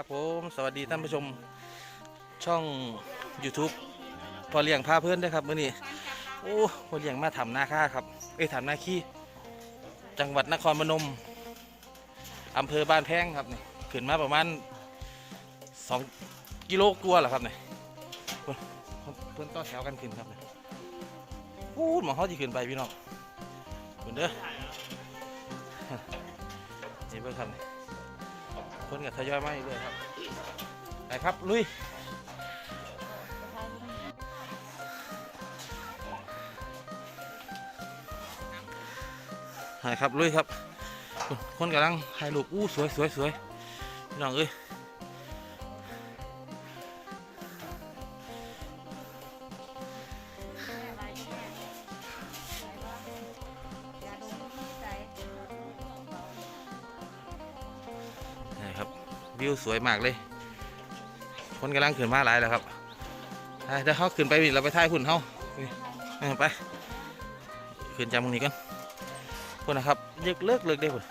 ครับผมสวัสดีท่านผู้ชมช่อง YouTube พอเลี้ยงพาเพื่อนด้วยครับมื่อนี้โอ้พอเลี้ยงมาทำนาค่าครับเอ้ยทำนาขี้จังหวัดนครพนมอำเภอบ้านแพงครับนี่ขึ้นมาประมาณ2กิโลกลัวาแหละครับนี่เพิ่นเพื่อนต่อแถวกันขึ้นครับนี่พูดหมองเขาจะขึ้นไปพี่น้องคุณเด้อนี่เพื่อนครับนี่ คนกับทยอยมาอีกเลยครับไปครับลุยไปครับลุยครับ คนกำลังถ่ายรูปอู้สวยสวยสวยพี่น้องเอ้ย วิวสวยมากเลย คนกำลังขึ้นมาหลายแล้วครับไปเดี๋ยวเขาขึ้นไปเราไปถ่ายหุ่นเขาไป ขึ้นจำตรงนี้กันคนนะครับเลิกเลิกเลิกได้คน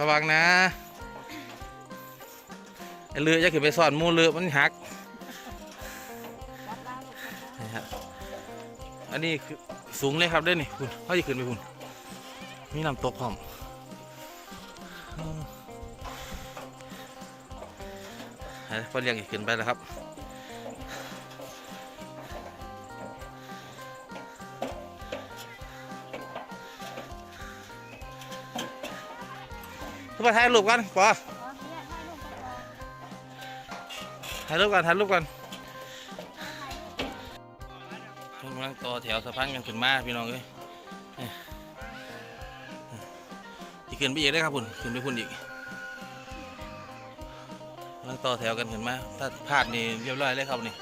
ระวังนะเรือจะขึ้นไปซ่อนมูเรือมันหักนี่ครับอันนี้คือสูงเลยครับเด้อนี่คุณเขาจะขึ้นไปคุณมีน้ำตกพร้อม พ่อเลี้ยงอีกขึ้นไปแล้วครับทุกคนถ่ายรูปกันปอถ่ายรูปกันถ่ายรูปกันเพิ่งกำลังต่อแถวสะพานกันขึ้นมาพี่น้องเอ้ยที่ขึ้นไปอีกได้ครับคุณขึ้นไปคุณอีก ต่อแถวกันขึ้นมา ถ้าพลาดนี่เรียบร้อยเลยครับนี่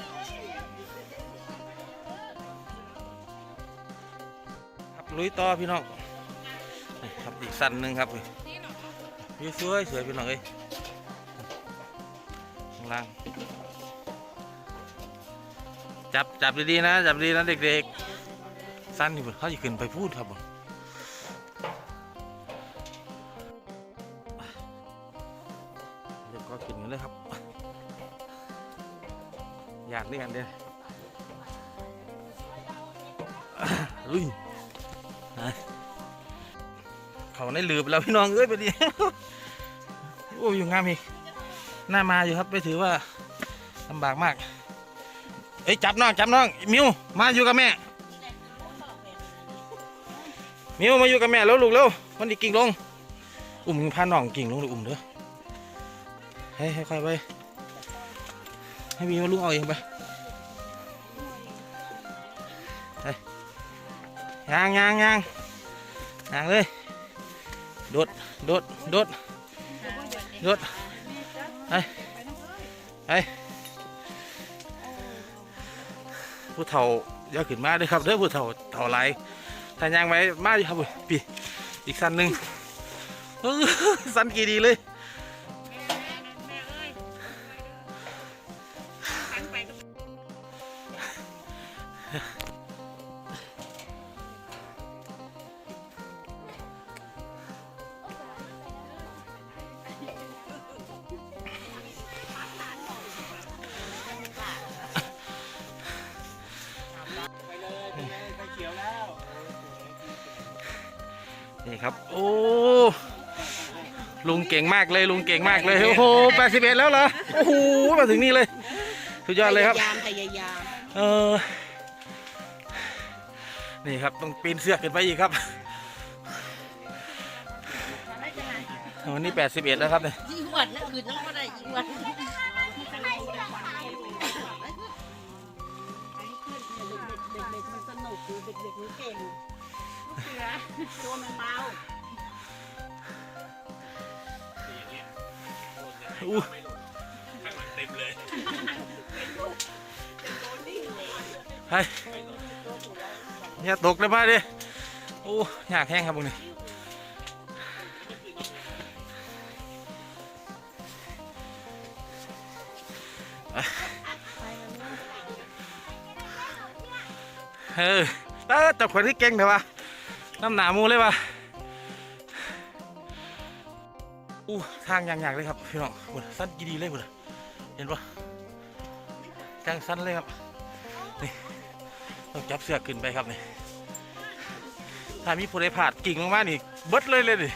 ครับลุยต่อพี่น้องครับอีกสั้นหนึ่งครับวิวสวยสวยพี่น้องเอ้ยข้างล่างจับจับดีๆนะ จับดีนะเด็กๆสั้นนี่เขาจะขึ้นไปพูดครับผม ด้วยกันเด้อลุยเขาในหลืบแล้วพี่น้องเอ้ยไปดิโอ้ยอยู่งามอีกหน้ามาอยู่ครับไม่ถือว่าลำบากมากเอ้ยจับน้องจับน้องมิวมาอยู่กับแม่ มิวมาอยู่กับแม่แล้วลูกเร็วมันดิกิ่งลง อุ้มพาน้องกิ่งลงเลยอุ้มเด้อให้ให้ค่อยไปให้มีมาลุงเอาเองไป ยางยางยางยางเลยโดดโดดโดดโดดไปไปผู้เฒ่าอย่าขึ้นมาเลยครับเด้อผู้เฒ่าเฒ่าไรถ้ายางไว้มาอยู่ครับพี่อีกสั้นหนึ่งสั้นกี่ดีเลย นี่ครับ โอ้ลุงเก่งมากเลยลุงเก่งมากเลยโอ้โหแปดสิบเอ็ดแล้วเหรอโอ้โหมาถึงนี่เลยสุดยอดเลยครับพยายามพยายามเออนี่ครับต้องปีนเสือกขึ้นไปอีกครับวันนี้แปดสิบเอ็ดแล้วครับเนี่ยยิ่งหวัดนะคือน้องก็ได้ยิ่งหวัดเด็กๆมันสนุกคือเด็กๆมันเก่งลูก เสือตัวมันเบาอู้ข้างหลังเต็มเลยไปอย่าตกเลยมาดิโอ้อยากแห้งครับพวกนี้เออเออจับขวดที่เก่งเถอะวะ น้ำหนามูเลยวะอู้ทางอย่างๆเลยครับพี่น้องสั้นกีดีเลยบุญเห็นปะทางสั้นเลยครับนี่ต้องจับเสือกขึ้นไปครับนี่ถ้ามีผู้ใดผ่านกิ่งลงมานี่เบิดเลยเลยดิ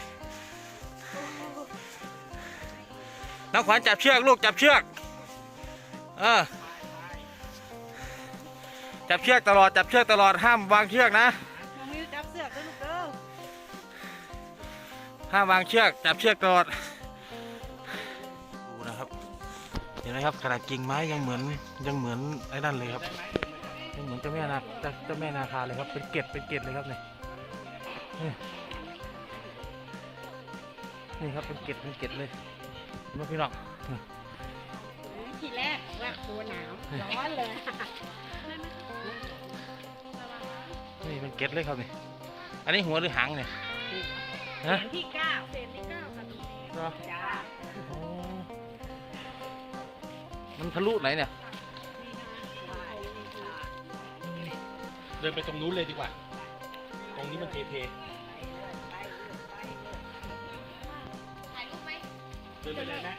น้องขวัญจับเชือกลูกจับเชือกเออจับเชือกตลอดจับเชือกตลอดห้ามวางเชือกนะ ห้ามวางเชือกจับเชือกตลอดดูนะครับ เห็นไหมครับขนาดกิ่งไม้ยังเหมือนยังเหมือนไอ้นั่นเลยครับยังเหมือนเจ้าแม่นาเจ้าเจ้าแม่นาคาเลยครับเป็นเกล็ดเป็นเกล็ดเลยครับนี่นี่นี่ครับเป็นเกล็ดเป็นเกล็ดเลยเห็นไหมพี่น้องนี่ทีแรกว่าตัวหนาวร้อนเลยนี่เป็นเกล็ดเลยครับนี่อันนี้หัวหรือหางเนี่ย ฮะเศษที่เก้าเศษที่เก้าค่ะเหรอจ้าอ๋อมันทะลุไหนเนี่ย เดินไปตรงนู้นเลยดีกว่า ตรงนี้มันเทเทเดินไปเลยนะ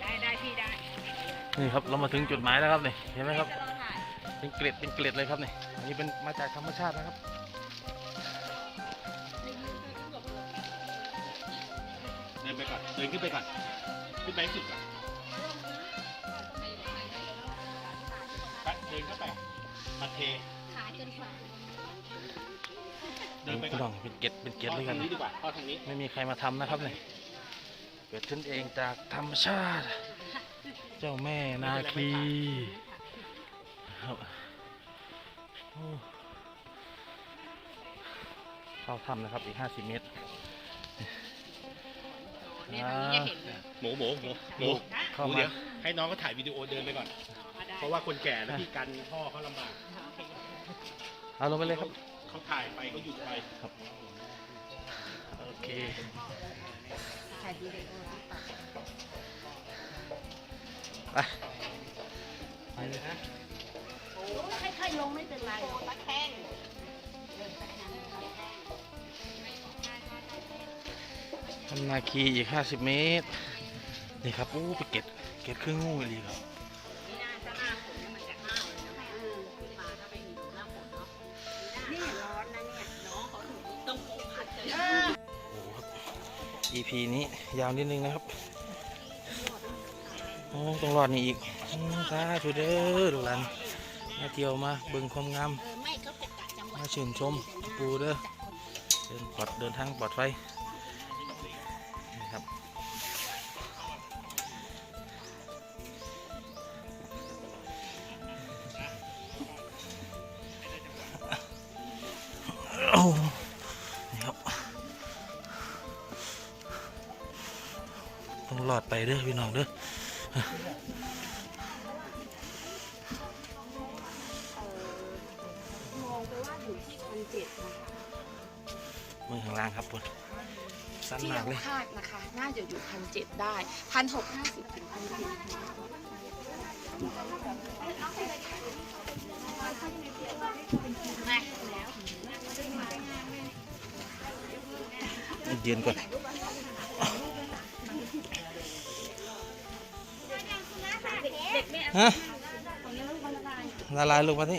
ได้ได้พี่ได้นี่ครับเรามาถึงจุดหมายแล้วครับนี่ เห็นไหมครับเป็นเกล็ดเป็นเกล็ดเลยครับนี่อันนี้เป็นมาจากธรรมชาตินะครับ นไปก่อน เดินขึ้นไปก่อน ขึ้นไปให้สุดก่อนไปเดินเข้าไปมาเทเดินไปก่พี่อนน้องเป็นเกล็ดเป็นเกล็ดเข้าเลยทากันงนี้ดีกว่าเข้าทางนี้ ไม่มีใครมาทำนะครับนี่เกิดขึ้นเองจากธรรมชาติ เจ้าแม่นาคีครับโอ้เข้าถ้ำนะครับอีก 50 เมตร เนี่ยทางนี้จะเห็นเลยหมูหมูหมูหมูเข้าหมูมา เดี๋ยวให้น้องก็ถ่ายวิดีโอเดินไปก่อนเพราะว่าคนแก่นะที่กันพ่อเขาลำบากเอาลงไปเลยครับ เขาถ่ายไปเขาหยุดไปโอเค ถ่ายวิดีโอไปไปเลยนะค่อยๆลงไม่เป็นไรตะแคงำนาคีอีก50เมตร นี่ครับอู้ไปเก็ดเก็ดเครื่องงูเลยครับนี่น่าจะหน้าฝนเนี่ยมันจะห้าวเลยนะขึ้นมาถ้าไม่มีหน้านี่ร้อนนะเนี่ยน้องเขาถึงต้องกูผัดเลยโอ้ครับ EP นี้ยาวนิดนึงนะครับ โอ้ต้องรอดนี่อีกอืมสาธุเด้อดูกหลานมาเที่ยวมาเบิ่งความงามมาเป็นกะจังหวัดมาชื่นชมปูเด้อเดินปลอดเดินทางปลอดภัย เด้อพี่น้องเด้อมองไปว่าอยู่ที่พันเจ็ดนะคะมือข้างล่างครับผมสั้นที่มากเราเลย คาดนะคะ น่าจะอยู่พันเจ็ดได้พันหกห้าสิบถึงพันเจ็ดเย็นก่อน ฮะละลายลงมาที่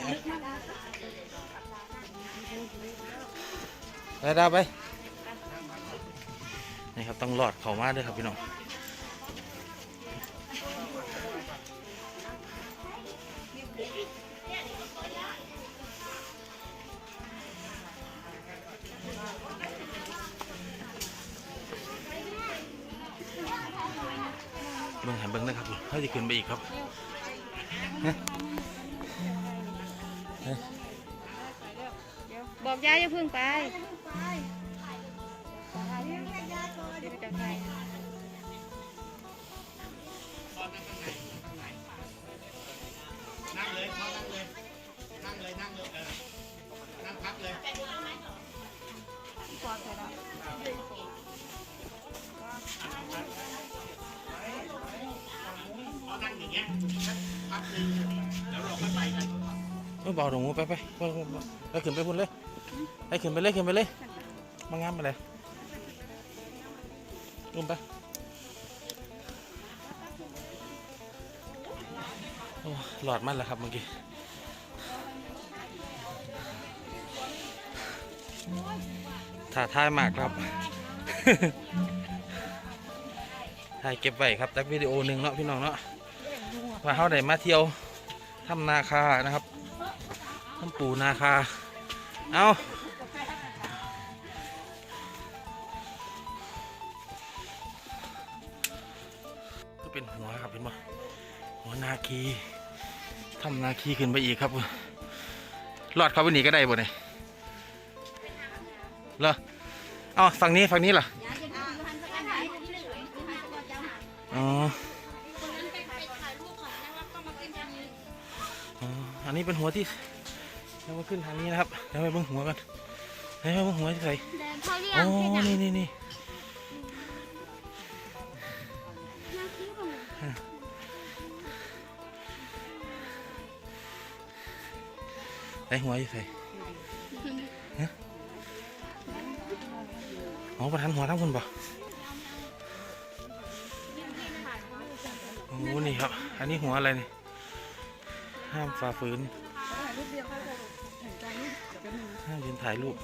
ไปดาไปนี่ครับต้องรอดเขามาด้วยครับพี่น้องเบิ่งหันเบิ่งนะครับเขาจะขึ้นไปอีกครับ บอกยายอย่าพิ่งไปนั่งเลยเข้านั่งเลย นั่งเลย นั่งเลย เออ นั่งพักเลยเอานั่งอย่างเงี้ย เราก็ไปกันไม่บาตรงนู้นไปไปไปไปขึ้นไปพุ่นเลยไปขึ้นไปเลยขึ้นไปเลยมางามไปเลยอุ้มไปหลอดมันแล้วครับเมื่อกี้ถ่ายทายมากครับถ่ายเก็บไว้ครับจากวิดีโอหนึ่งเนาะพี่น้องเนาะ ว่าเขาได้มาเที่ยวทำนาคานะครับทำปูนาคา เอาก็เป็นหัวครับเป็นบ่หัวนาคีทำนาคีขึ้นไปอีกครับรอดเขาไปหนีก็ได้บ่เนี่ยเหรอเอาฝั่งนี้ฝั่งนี้เหรออ๋อ อ๋ออันนี้เป็นหัวที่เรามาขึ้นทางนี้นะครับเดี๋ยวไปเบิ่งหัวกันเดี๋ยวไปเบิ่งหัวที่ใส่เดินเข้าเรียอ๋งอที่ไหนนี่นี่นี่น่าคิดว่ามันใส่หัวที่ใส่ฮะอ๋อประทันหัวทั้งคนป่ะโอ้นี่ครับ อันนี้หัวอะไรนี่ ห้ามฝ่าฝืนห้ามยืนถ่ายรูป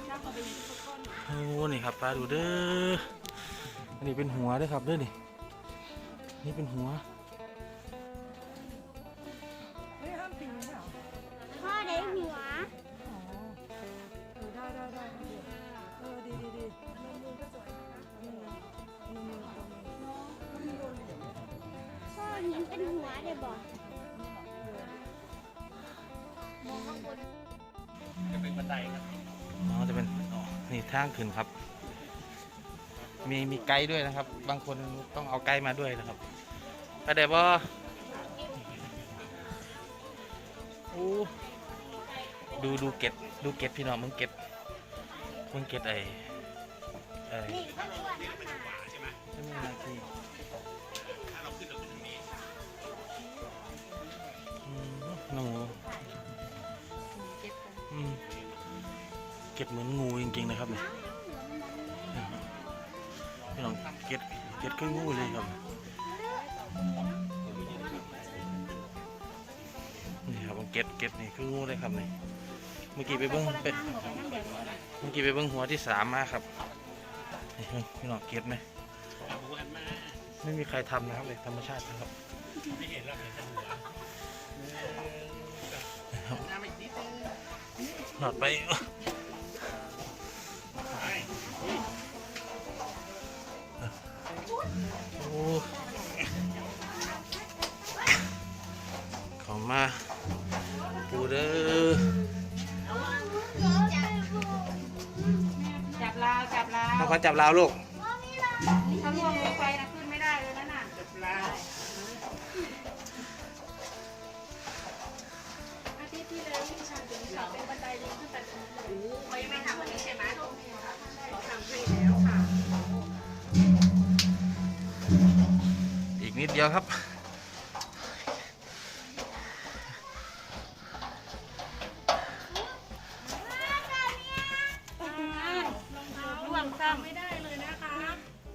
โอ้นี่ครับปลาดูเด้ออันนี้เป็นหัวด้วยครับเด้อนี่นี่เป็นหัว ทางขึ้นครับ มีมีไกด์ด้วยนะครับ บางคนต้องเอาไกด์มาด้วยนะครับไปเดี๋ยวบอโอ้ดูดูเก็ดดูเก็ดพี่น้องมึงเก็ดมึงเก็ดไอ้ไอ้นี่ก็อ้วนนะใช่ไหมใช่ไหมนาที ก็ดเหมือนงูจริงๆนะครับเนี่ยพี่น้องเก็ดเก็ดคืองูเลยครับนี่ครับผมเก็ตเก็ตนี่คืองูเลยครับนี่เมื่อกี้ไปเบิ้งไปเมื่อกี้ไปเบิ้งหัวที่สามมาครับนี่เบิ่งพี่น้องเก็ตไหมเอาหัวหันมาไม่มีใครทำนะครับเด็กธรรมชาตินะครับไม่เห็นแล้วเเขามาปูเด้อจับลาวจับลาวเขาขอจับลาวลูก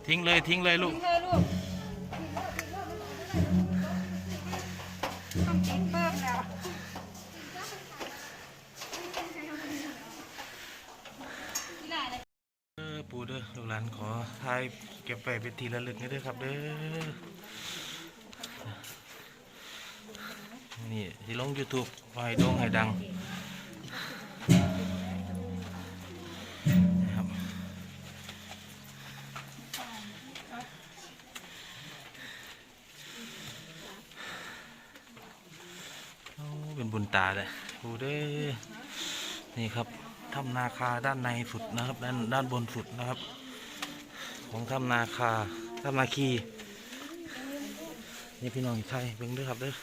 ทิ้งเลยทิ้งเลยลูกเธอลูกต้องกินเพิ่มแล้วเออปูเด้อลูกหลานขอถ่ายเก็บไปเป็นทีละลึกนี่เด้อครับเด้อ นี่ที่ลง YouTube ไว้โด่งให้ดัง เด้อนี่ครับถ้ำนาคาด้านในสุดนะครับด้านด้านบนสุดนะครับ ของถ้ำนาคาถ้ำนาคีนี่พี่น้องไทยเบิ่งด้วยครับเด้อ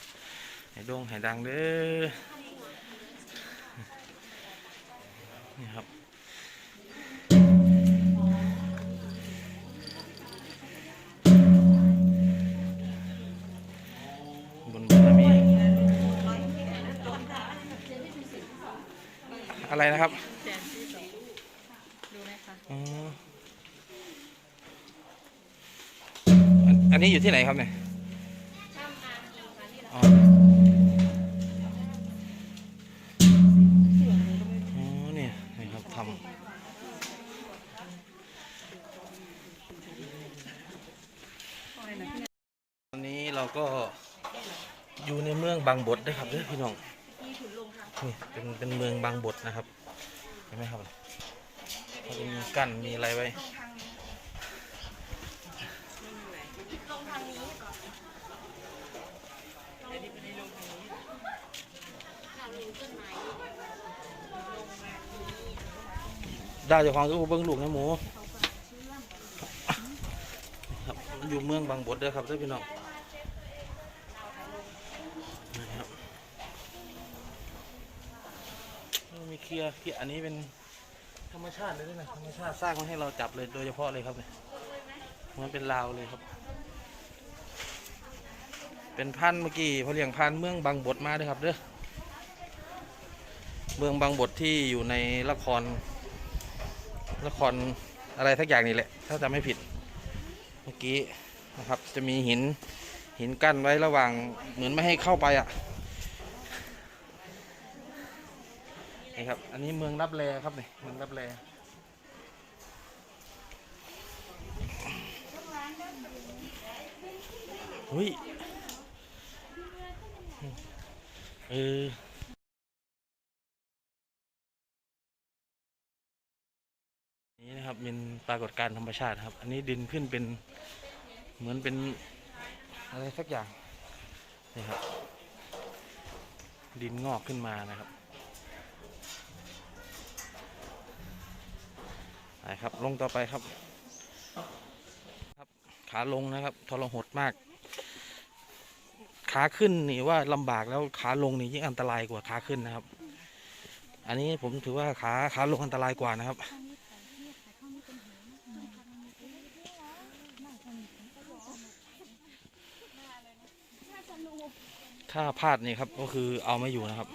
ให้ดงให้ดังเด้อนี่ครับ อะไรนะครับอ๋ออันนี้อยู่ที่ไหนครับเนี่ยอ๋ออ๋อเนี่ยนะครับทำตอนนี้เราก็อยู่ในเมืองบางบดด้วยครับเด้อพี่น้อง นี่เป็นเป็นเมืองบางบดนะครับ เห็นไหมครับเขาจะมีกั้นมีอะไรไว้ได้เจ้าของก็เบิ้งลูกนะหมูครับมันอยู่เมืองบางบดเด้อครับเด้อพี่น้องนะครับโอ้มี เคลียร์เคลียร์อันนี้เป็นธรรมชาติเลยนะธรรมชาติสร้างมาให้เราจับเลยโดยเฉพาะเลยครับเนี่ยมันเป็นลาวเลยครับ เป็นพันเมื่อกี้พอเลี้ยงพันเมืองบางบดมาด้อครับเด้อเมืองบางบดที่อยู่ในละครละครอะไรทักอย่างนี่แหละ ถ้าจำไม่ผิดเมื่อกี้นะครับจะมีหินหินกั้นไว้ระหว่างเหมือนไม่ให้เข้าไปอะ นี่ครับ อันนี้เมืองรับแลครับนี่เมืองรับแลหุ้ยเออนี่นะครับเป็นปรากฏการณ์ธรรมชาติครับ อันนี้ดินขึ้นเป็นเหมือนเป็นอะไรสักอย่างนี่ครับ ดินงอกขึ้นมานะครับ ไปครับลงต่อไปครับ ครับ ขาลงนะครับทรหดมาก ขาขึ้นนี่ว่าลำบากแล้วขาลงนี่ยิ่งอันตรายกว่าขาขึ้นนะครับ อันนี้ผมถือว่าขาขาลงอันตรายกว่านะครับถ้าพลาดนี่ครับก็คือเอาไม่อยู่นะครับ